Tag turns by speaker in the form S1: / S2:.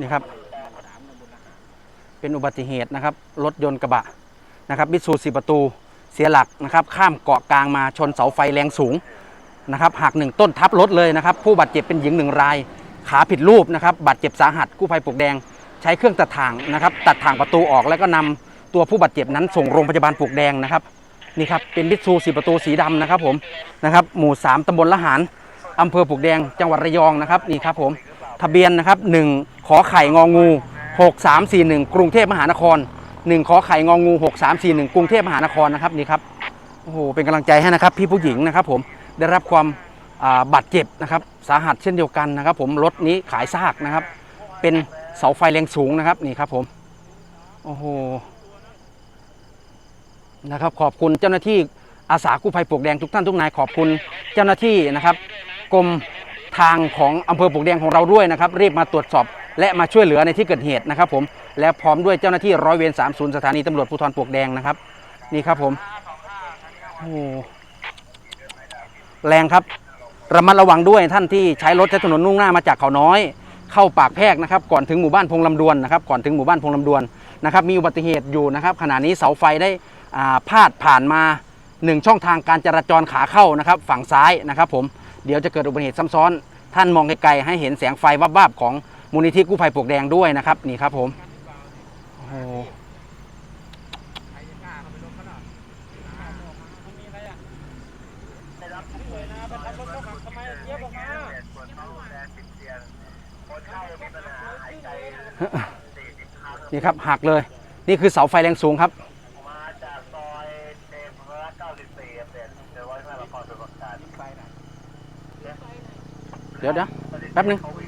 S1: นี่ครับ เป็นอุบัติเหตุนะครับ รถยนต์กระบะนะครับมิตซูสีประตูเสียหลักนะครับ ข้ามเกาะกลางมาชนเสาไฟแรงสูงนะครับหักหนึ่งต้นทับรถเลยนะครับ ผู้บาดเจ็บเป็นหญิงหนึ่งราย ขาผิดรูปนะครับบาดเจ็บสาหัสกู้ภัยปลวกแดง ใช้เครื่องตัดถ่างนะครับ ตัดถ่างประตูออกแล้วก็นำตัวผู้บาดเจ็บนั้นส่งโรงพยาบาลปลวกแดงนะครับนี่ครับเป็นมิตซูสีประตูสีดำนะครับผมนะครับหมู่ 3ตำบลละหารอำเภอปลวกแดงจังหวัดระยองนะครับนี่ครับผม ทะเบียนนะครับ 1 ขอไข่งองู 6341 กรุงเทพมหานคร 1 ขอไข่งองู 6341 กรุงเทพมหานครนะครับนี่ครับโอ้โหเป็นกำลังใจให้นะครับ พี่ผู้หญิงนะครับผมได้รับความาบาดเจ็บนะครับสาหัสเช่นเดียวกันนะครับ ผมรถนี้ขายซากนะครับ เป็นเสาไฟแรงสูงนะครับนี่ครับผมโอ้โหนะครับขอบคุณเจ้าหน้าที่อาสากู้ภัยปลวกแดงทุกท่านทุกนายขอบคุณเจ้าหน้าที่นะครับกรม ทางของอำเภอปลวกแดงของเราด้วยนะครับรีบมาตรวจสอบ และมาช่วยเหลือในที่เกิดเหตุนะครับ ผมและพร้อมด้วยเจ้าหน้าที่ร้อยเวร30สถานีตำรวจภูธรปลวกแดงนะครับ นี่ครับผมโอ้แรงครับระมัดระวังด้วยท่านที่ใช้รถใช้ถนนนุ่งหน้ามาจากเขาน้อย เข้าปากแพรกนะครับ ก่อนถึงหมู่บ้านพงลำดวนนะครับ ก่อนถึงหมู่บ้านพงลำดวนนะครับ มีอุบัติเหตุอยู่นะครับ ขณะนี้เสาไฟได้พาดผ่านมาหนึ่งช่องทางการจราจรขาเข้านะครับ ฝั่งซ้ายนะครับ ผม เดี๋ยวจะเกิดอุบัติเหตุซ้ำซ้อน ท่านมองไกลๆให้เห็นแสงไฟวับๆของมูลนิธิกู้ภัยปลวกแดงด้วยนะครับ นี่ครับผมโอ้โหนี่ครับหักเลย นี่คือเสาไฟแรงสูงครับ
S2: มาจากซอยเทพรัตน์94เสร็จเดวไว้ให้ละครเป็นประกาศ
S1: เดี๋ยวเดี๋ยวแป๊บนึง
S2: เขาวิ่ง